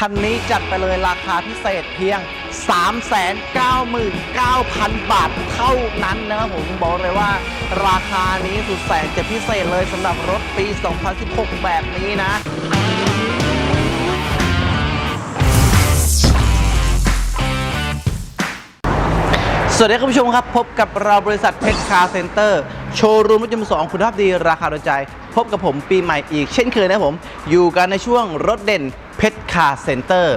คันนี้จัดไปเลยราคาพิเศษเพียง 399,000 บาทเท่านั้นนะครับผมบอกเลยว่า ราคานี้สุดแสนจะพิเศษเลยสำหรับรถปี 2016 แบบนี้นะสวัสดีคุณผู้ชมครับ พบกับเราบริษัทเพชรคาร์เซ็นเตอร์โชว์รูมรถยนต์สองคุณภาพดีราคาโดนใจ พบกับผมปีใหม่อีกเช่นเคยนะครับผม อยู่กันในช่วงรถเด่น เพชรคาเซ็นเตอร์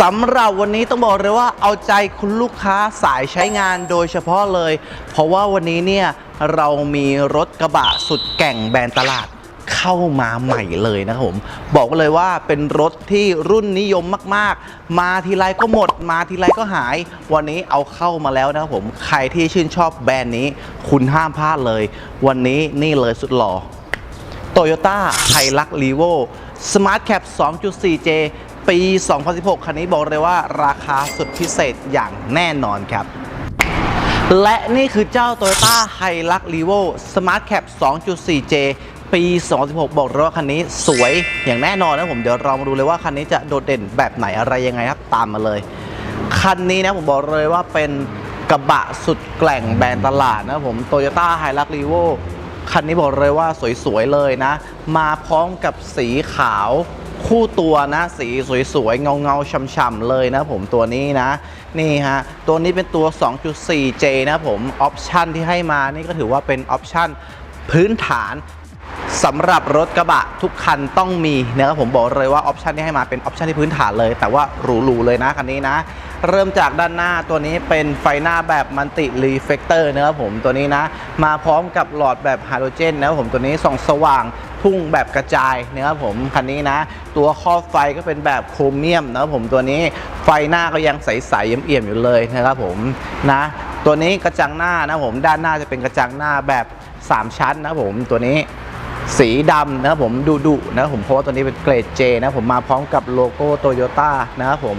สำหรับวันนี้ต้องบอกเลยว่าเอาใจคุณลูกค้าสายใช้งานโดยเฉพาะเลย เพราะว่าวันนี้เนี่ยเรามีรถกระบะสุดแก่งแบรนด์ตลาดเข้ามาใหม่เลยนะครับผม บอกเลยว่าเป็นรถที่รุ่นนิยมมาก ๆ มาทีไรก็หมด มาทีไรก็หาย วันนี้เอาเข้ามาแล้วนะครับผม ใครที่ชื่นชอบแบรนด์นี้ คุณห้ามพลาดเลย วันนี้นี่เลยสุดหล่อ Toyota h i l u x r e v o Smart Cap 2.4J ปี 2016 คันนี้บอกเลยว่าราคาสุดพิเศษอย่างแน่นอนครับและนี่คือเจ้า Toyota h i l u x r e v o Smart Cap 2.4J ปี 2016 บอกเลยว่าคันนี้สวยอย่างแน่นอนนะผมเดี๋ยวเรามาดูเลยว่าคันนี้จะโดดเด่นแบบไหนอะไรยังไงครับ ตามมาเลย คันนี้นะผมบอกเลยว่าเป็นกระบะสุดแกล่งแบรนด์ตลาดนะผม Toyota h i l u x r e v o คันนี้บอกเลยว่าสวยๆเลยนะ มาพร้อมกับสีขาวคู่ตัวนะ สีสวยๆ เงาๆช่ำๆเลยนะผมตัวนี้นะ นี่ฮะ ตัวนี้เป็นตัว 2.4J นะผมออปชันที่ให้มานี่ก็ถือว่าเป็นออปชันพื้นฐานสำหรับรถกระบะทุกคันต้องมีนะครับผมบอกเลยว่าออปชันที่ให้มาเป็นออปชันที่พื้นฐานเลย แต่ว่าหรูๆเลยนะคันนี้นะ เริ่มจากด้านหน้าตัวนี้เป็นไฟหน้าแบบมันติรีเฟกเตอร์นะครับผมตัวนี้นะ มาพร้อมกับหลอดแบบไฮโดรเจนนะครับผมตัวนี้ส่องสว่างพุ่งแบบกระจายนะครับผมคันนี้นะ ตัวครอบไฟก็เป็นแบบโครเมียมนะครับผมตัวนี้ไฟหน้าก็ยังใสๆเอี่ยมๆอยู่เลยนะครับผมนะ ตัวนี้กระจังหน้านะผมด้านหน้าจะเป็นกระจังหน้าแบบ 3 ชั้นนะครับผมตัวนี้สีดำนะครับผมดูดุนะครับผมเพราะว่าตัวนี้เป็นเกรด J นะผมมาพร้อมกับโลโก้โตโยต้านะครับผม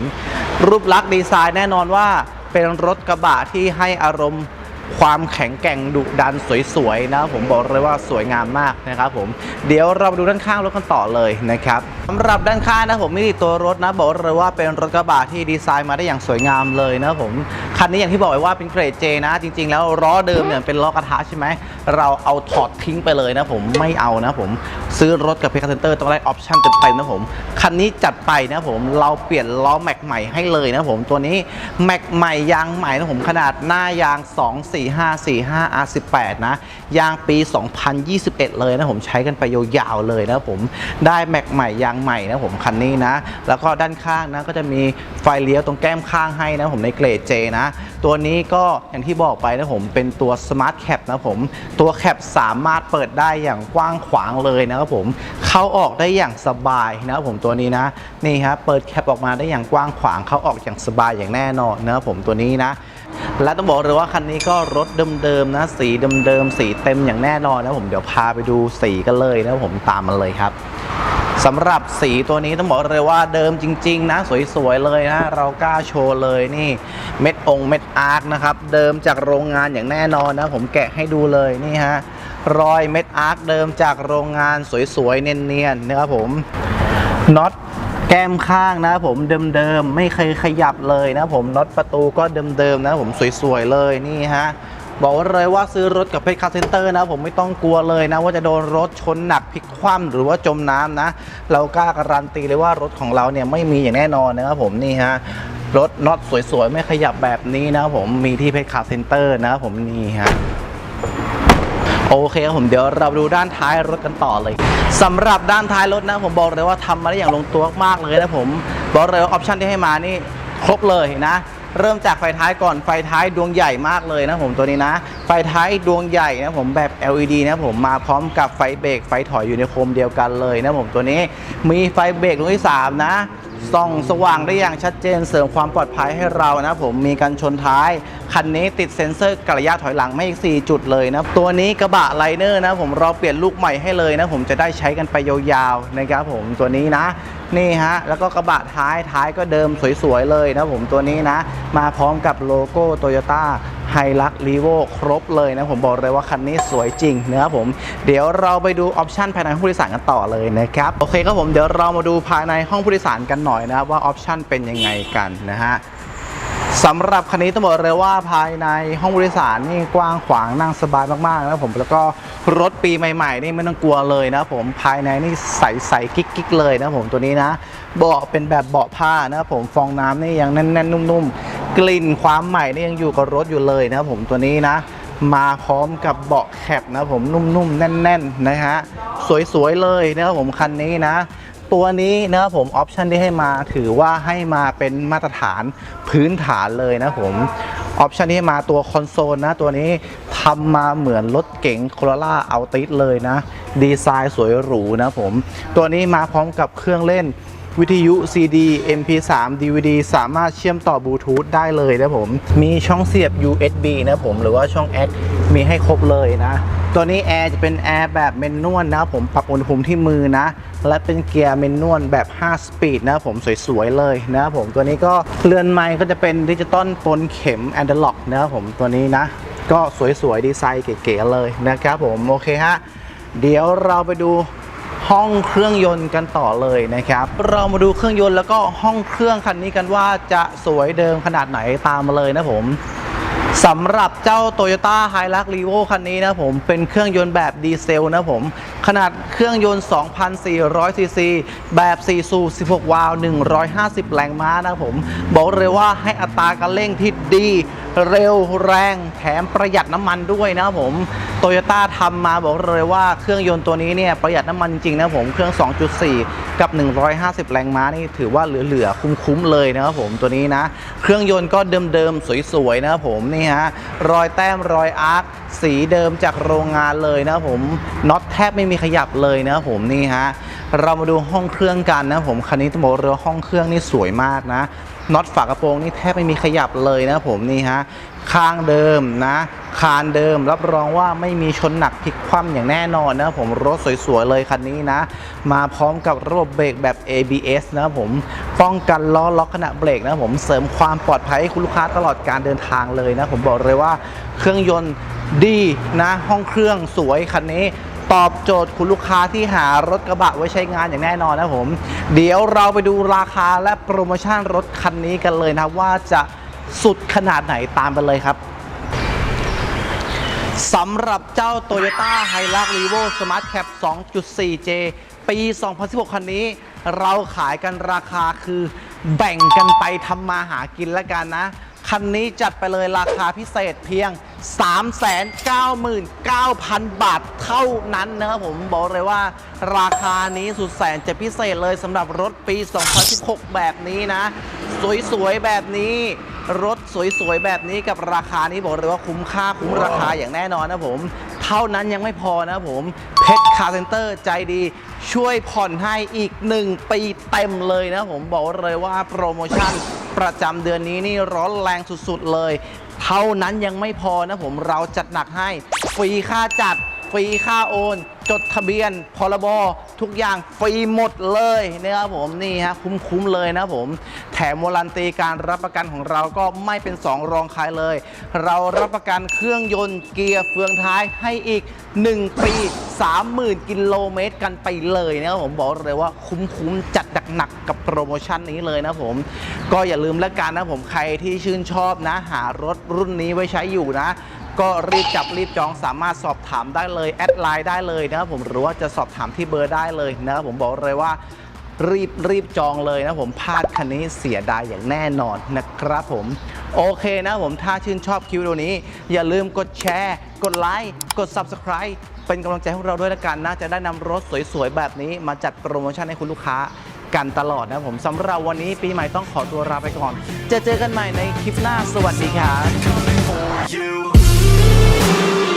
รูปลักษณ์ดีไซน์แน่นอนว่าเป็นรถกระบะที่ให้อารมณ์ความแข็งแกร่งดุดันสวยๆนะผมบอกเลยว่าสวยงามมากนะครับผมเดี๋ยวเรามาดูด้านข้างรถกันต่อเลยนะครับสำหรับด้านข้างนะผมมิติตัวรถนะบอกเลยว่าเป็นรถกระบะที่ดีไซน์มาได้อย่างสวยงามเลยนะผมคันนี้อย่างที่บอกไว้ว่าเป็นเกรด J นะ จริง ๆ แล้วล้อเดิมเนี่ยเป็นล้อกระทะใช่ไหมเราเอาถอดทิ้งไปเลยนะผมไม่เอานะผมซื้อรถกับเพคเซนเตอร์ต้องได้ออปชั่นเต็มๆนะผมคันนี้จัดไปนะผมเราเปลี่ยนล้อแม็กใหม่ให้เลยนะผมตัวนี้แม็กใหม่ยางใหม่นะผมขนาดหน้ายาง 24545 R18 นะยางปี 2021 เลยนะผมใช้กันไปยาวๆเลยนะผมได้แม็กใหม่ยางใหม่นะผมคันนี้นะ แล้วก็ด้านข้างนะก็จะมีไฟเลี้ยวตรงแก้มข้างให้นะผมในเกรด J นะ ตัวนี้ก็อย่างที่บอกไปนะผมเป็นตัว Smart Cap นะผม ตัวแคปสามารถเปิดได้อย่างกว้างขวางเลยนะครับผม เข้าออกได้อย่างสบายนะครับผมตัวนี้นะนี่ฮะเปิดแคปออกมาได้อย่างกว้างขวางเข้าออกอย่างสบายอย่างแน่นอนนะครับผมตัวนี้นะและต้องบอกเลยว่าคันนี้ก็รถเดิมๆนะ สีเดิมๆสีเต็มอย่างแน่นอนนะผมเดี๋ยวพาไปดูสีกันเลยนะผมตามมาเลยครับ สำหรับสีตัวนี้ต้องบอกเลยว่าเดิมจริง ๆ นะ สวย ๆ เลยนะ เรากล้าโชว์เลยนี่ เม็ดองเม็ดอาร์คนะครับ เดิมจากโรงงานอย่างแน่นอนนะ ผมแกะให้ดูเลยนี่ฮะรอยเม็ดอาร์คเดิมจากโรงงานสวย ๆ เนียนๆนะครับผมน็อตแก้มข้างนะผมเดิมๆไม่เคยขยับเลยนะผมน็อตประตูก็เดิมๆนะผมสวย ๆ เลยนี่ฮะ บอกเลยว่าซื้อรถกับเพชรคาร์เซนเตอร์นะ ผมไม่ต้องกลัวเลยนะ ว่าจะโดนรถชนหนักพลิกคว่ำหรือว่าจมน้ำนะ เรากล้าการันตีเลยว่ารถของเราเนี่ยไม่มีอย่างแน่นอนนะครับผมนี่ฮะรถน็อตสวยๆ ไม่ขยับแบบนี้นะครับผมมีที่เพชรคาร์เซนเตอร์นะครับผมนี่ฮะโอเคครับผมเดี๋ยวเราดูด้านท้ายรถกันต่อเลยสำหรับด้านท้ายรถนะ ผมบอกเลยว่าทำมาได้อย่างลงตัวมากเลยนะผม บอกเลยว่าออปชันที่ให้มานี่ครบเลยนะ เริ่มจากไฟท้ายก่อนไฟท้ายดวงใหญ่มากเลยนะผมตัวนี้นะ ไฟท้ายดวงใหญ่นะผมแบบ LED นะผมมาพร้อมกับไฟเบรกไฟถอยอยู่ในโคมเดียวกันเลยนะผมตัวนี้มีไฟเบรกดวงที่สามนะส่องสว่างได้อย่างชัดเจนเสริมความปลอดภัยให้เรานะผมมีกันชนท้าย คันนี้ติดเซ็นเซอร์กระยะถอยหลังไม่อีก 4 จุดเลยนะ ตัวนี้กระบะไลเนอร์นะผมเราเปลี่ยนลูกใหม่ให้เลยนะผมจะได้ใช้กันไปยาวๆนะครับผมตัวนี้นะ นี่ฮะ แล้วก็กระบะท้ายท้ายก็เดิมสวยๆเลยนะผมตัวนี้นะ มาพร้อมกับโลโก้โตโยต้าไฮลักรีโวครบเลยนะผมบอกเลยว่าคันนี้สวยจริงนะครับผมเดี๋ยวเราไปดูออปชันภายในห้องผู้โดยสารกันต่อเลยนะครับโอเคครับผมเดี๋ยวเรามาดูภายในห้องผู้โดยสารกันหน่อยนะครับว่าออปชันเป็นยังไงกันนะฮะ สำหรับคันนี้ต้องบอกเลยว่าภายในห้องผู้โดยสารนี่กว้างขวางนั่งสบายมากๆนะผมแล้วก็รถปีใหม่ๆนี่ไม่ต้องกลัวเลยนะผมภายในนี่ใสๆกิ๊กๆเลยนะผมตัวนี้นะเบาะเป็นแบบเบาะผ้านะผมฟองน้ำนี่ยังแน่นๆนุ่มๆ กลิ่นความใหม่นี่ยังอยู่กับรถอยู่เลยนะผมตัวนี้นะ มาพร้อมกับเบาะแคปนะผมนุ่มๆแน่นๆนะฮะสวยๆเลยนะผมคันนี้นะ ตัวนี้นะครับผมออปชันที่ให้มาถือว่าให้มาเป็นมาตรฐานพื้นฐานเลยนะผมออปชันที่ให้มาตัวคอนโซลนะตัวนี้ทำมาเหมือนรถเก๋งโคโรล่าเอาติสเลยนะ ดีไซน์สวยหรูนะผม ตัวนี้มาพร้อมกับเครื่องเล่นวิทยุ CD MP3 DVD สามารถเชื่อมต่อบลูทูธได้เลยนะผม มีช่องเสียบ USB นะผม หรือว่าช่อง X มีให้ครบเลยนะ ตัวนี้แอร์จะเป็นแอร์แบบเมนนวลนะผมปรับอุณหภูมิที่มือนะ และเป็นเกียร์เมนนวลแบบ 5 สปีดนะผมสวยๆเลยนะผมตัวนี้ก็เรือนไม้ก็จะเป็นดิจิตอลปนเข็มแอนด์ล็อกนะครับผมตัวนี้นะ ก็สวยๆดีไซน์เก๋ๆเลยนะครับผมโอเคฮะเดี๋ยวเราไปดูห้องเครื่องยนต์กันต่อเลยนะครับ เรามาดูเครื่องยนต์แล้วก็ห้องเครื่องคันนี้กันว่าจะสวยเดิมขนาดไหนตามมาเลยนะผม สำหรับเจ้า Toyota Hilux Revo คันนี้นะผมเป็นเครื่องยนต์แบบดีเซลนะผม ขนาดเครื่องยนต์ 2,400 ซีซี แบบ 4 สูบ 16 วาล์ว 150 แรงม้านะผม บอกเลยว่าให้อัตราการเร่งที่ดี เร็วแรงแถมประหยัดน้ำมันด้วยนะครับผมโตโยต้าทำมาบอกเลยว่าเครื่องยนต์ตัวนี้เนี่ยประหยัดน้ำมันจริงๆนะผมเครื่อง 2.4 กับ 150 แรงม้านี่ถือว่าเหลือๆคุ้มๆเลยนะครับผมตัวนี้นะ เครื่องยนต์ก็เดิมๆสวยๆนะครับผมนี่ฮะรอยแต้มรอยอาร์คสีเดิมจากโรงงานเลยนะครับผมน็อตแทบไม่มีขยับเลยนะครับผมนี่ฮะเรามาดูห้องเครื่องกันนะผมคันนี้ต้องบอกเลยว่าห้องเครื่องนี่สวยมากนะ น็อตฝากระโปรงนี่แทบไม่มีขยับเลยนะผมนี่ฮะข้างเดิมนะคานเดิมรับรองว่าไม่มีชนหนักพลิกคว่ำอย่างแน่นอนนะผมรถสวยๆเลยคันนี้นะ มาพร้อมกับระบบเบรกแบบ ABS นะผมป้องกันล้อล็อกขณะเบรกนะผมเสริมความปลอดภัยให้คุณลูกค้าตลอดการเดินทางเลยนะ ผมบอกเลยว่าเครื่องยนต์ดีนะห้องเครื่องสวยคันนี้ ตอบโจทย์คุณลูกค้าที่หารถกระบะไว้ใช้งานอย่างแน่นอนนะผม เดี๋ยวเราไปดูราคาและโปรโมชั่นรถคันนี้กันเลยนะว่าจะสุดขนาดไหนตามไปเลยครับสำหรับเจ้า Toyota Hilux Revo Smart Cap 2.4J ปี 2016 คันนี้ เราขายกันราคาคือแบ่งกันไปทำมาหากินแล้วกันนะ คันนี้จัดไปเลยราคาพิเศษเพียง 399,000 บาทเท่านั้นนะครับผมบอกเลยว่าราคานี้สุดแสนจะพิเศษเลยสำหรับรถปี 2016 แบบนี้นะ สวยๆ แบบนี้รถสวยๆ แบบนี้กับราคานี้บอกเลยว่าคุ้มค่าคุ้มราคาอย่างแน่นอนนะผม เท่านั้นยังไม่พอนะผมเพชรคาร์เซนเตอร์ใจดี ช่วยผ่อนให้อีก 1 ปีเต็มเลยนะผมบอกเลยว่าโปรโมชั่น ประจำเดือนนี้นี่ร้อนแรงสุดๆเลย เท่านั้นยังไม่พอนะผมเราจัดหนักให้ ฟรีค่าจัด ฟรีค่าโอน จดทะเบียนพรบ ทุกอย่างฟรีหมดเลยนะครับผมนี่ฮะคุ้มๆเลยนะผม แถมวารันตีการรับประกันของเราก็ไม่เป็น 2 รองใครเลย เรารับประกันเครื่องยนต์เกียร์เฟืองท้ายให้อีก 1 ปี 30,000 กิโลเมตรกันไปเลยนะครับผมบอกเลยว่าคุ้มๆจัดหนักๆกับโปรโมชั่นนี้เลยนะผมก็อย่าลืมแล้วกันนะผมใครที่ชื่นชอบนะ หารถรุ่นนี้ไว้ใช้อยู่นะ ก็รีบจับรีบจองสามารถสอบถามได้เลยแอดไลน์ได้เลยนะครับผมหรือว่าจะสอบถามที่เบอร์ได้เลยนะครับผมบอกเลยว่ารีบรีบจองเลยนะผมพลาดคันนี้เสียดายอย่างแน่นอนนะครับผมโอเคนะผมถ้าชื่นชอบคลิปวิดีโอนี้ อย่าลืมกดแชร์ กดไลค์กด Subscribe เป็นกำลังใจให้พวกเราด้วยละกันนะจะได้นำรถสวยๆ แบบนี้มาจัดโปรโมชั่นให้คุณลูกค้ากันตลอดนะผมสำหรับวันนี้ปีใหม่ต้องขอตัวลาไปก่อน จะเจอกันใหม่ในคลิปหน้าสวัสดีครับ you